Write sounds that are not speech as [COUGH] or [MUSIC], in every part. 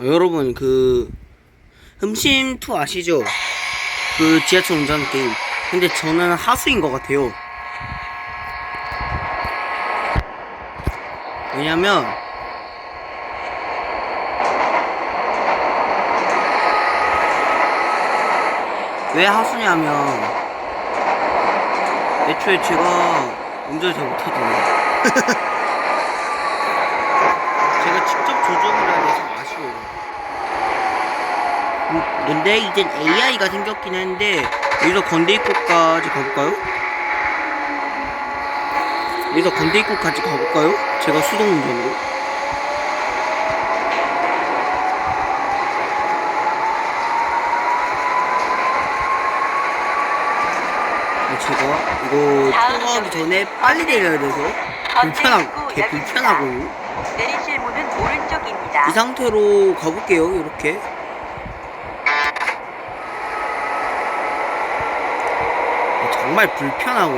어, 여러분 그 흠심2 아시죠? 그 지하철 운전 게임. 근데 저는 하수인 것 같아요. 왜냐면 왜 하수냐면 애초에 제가 운전을 잘 못하잖아요 [LAUGHS] 제가 직접 조종을 해야 돼서 아쉬워요 음, 근데 이젠 AI가 생겼긴 했는데 여기서 건대입국까지 가볼까요? 여기서 건대입국까지 가볼까요? 제가 수동 운전으로 제가 이거 통화하기 전에 빨리 내려야 돼서 불편하고 개 불편하고 내리실 문은 오른쪽입니다. 이 상태로 가볼게요 이렇게 정말 불편하고.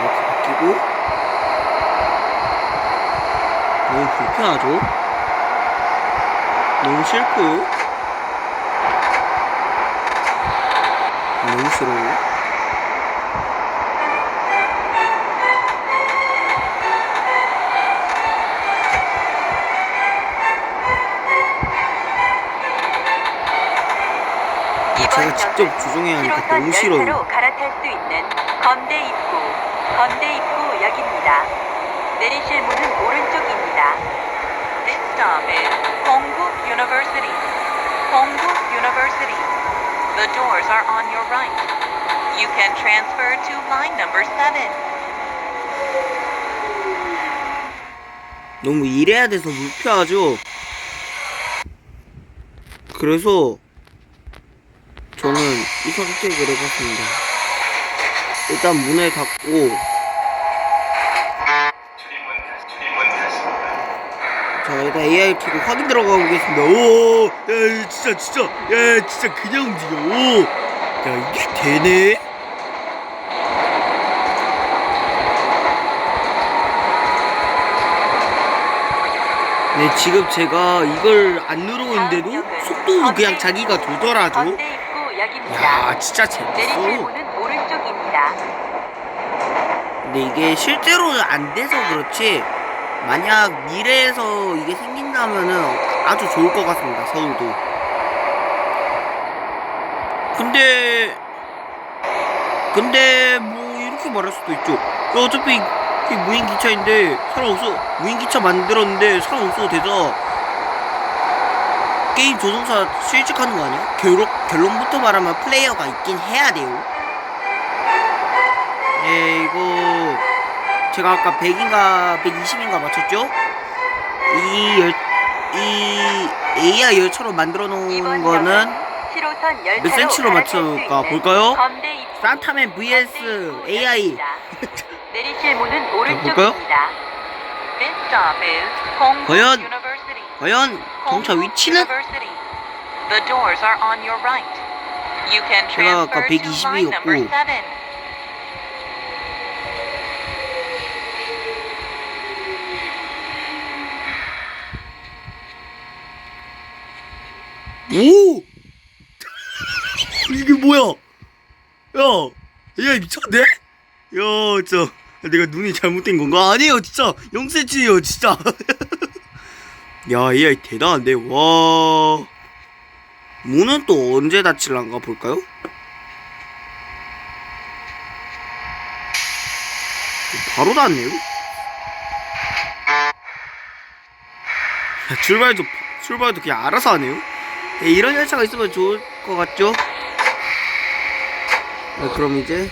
이렇게 바뀌고. 너무 불편하죠? 너무 싫고요 너무 싫어요 제가 직접 조종해야 하니까 너무 싫어요. 갈아탈 수 있는 건대 입구, 건대 입구 역입니다. 내리실 문은 오른쪽입니다. This stop is Kongguk University. Kongguk University. The doors are on your right. You can transfer to line number 7. 너무 일해야 돼서 불편하죠. 그래서 저는 이 선택을 해봤습니다. 일단 문을 닫고 자 일단 AI 키고 확인 들어가 보겠습니다. 오, 야 진짜 진짜 야 진짜 그냥 움직여. 오, 야 이게 되네. 네 지금 제가 이걸 안 누르고 있는데도 속도도 그냥 자기가 돌더라죠. 건대 입구역입니다. 야 진짜 재밌어. 오른쪽입니다. 근데 이게 실제로는 안 돼서 그렇지 만약 미래에서 이게 생긴다면은 아주 좋을 것 같습니다 서울도 근데 근데 뭐 이렇게 말할 수도 있죠 야, 어차피 이게 무인 기차인데 사람 없어 무인 기차 만들었는데 사람 없어도 되죠 게임 조종사 실직하는 거 아니야? 결론, 결론부터 말하면 플레이어가 있긴 해야 돼요 예, 이거 제가 아까 100인가 120인가 맞췄죠? 이, 열, 이 AI 열차로 만들어 놓은 거는 역은 7호선 열차로 몇 센치로 있는 볼까요? 산타맨 vs AI. 내리실 문은 볼까요? 오른쪽입니다. 과연-. 과연 Kongguk 위치는? 제가 아까 transfer to line 120 number 이었고. 7. 오! 이게 뭐야? 야, AI 미쳤네? 야, 진짜 내가 눈이 잘못된 건가? 아니에요, 진짜 0cm예요, 진짜. 야, AI 대단한데, 와. 문은 또 언제 닫힐란가 볼까요? 바로 닫네요. 야, 출발도 출발도 그냥 알아서 하네요. 네, 이런 열차가 있으면 좋을 것 같죠? 네, 그럼 이제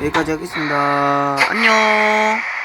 여기까지 하겠습니다. 안녕.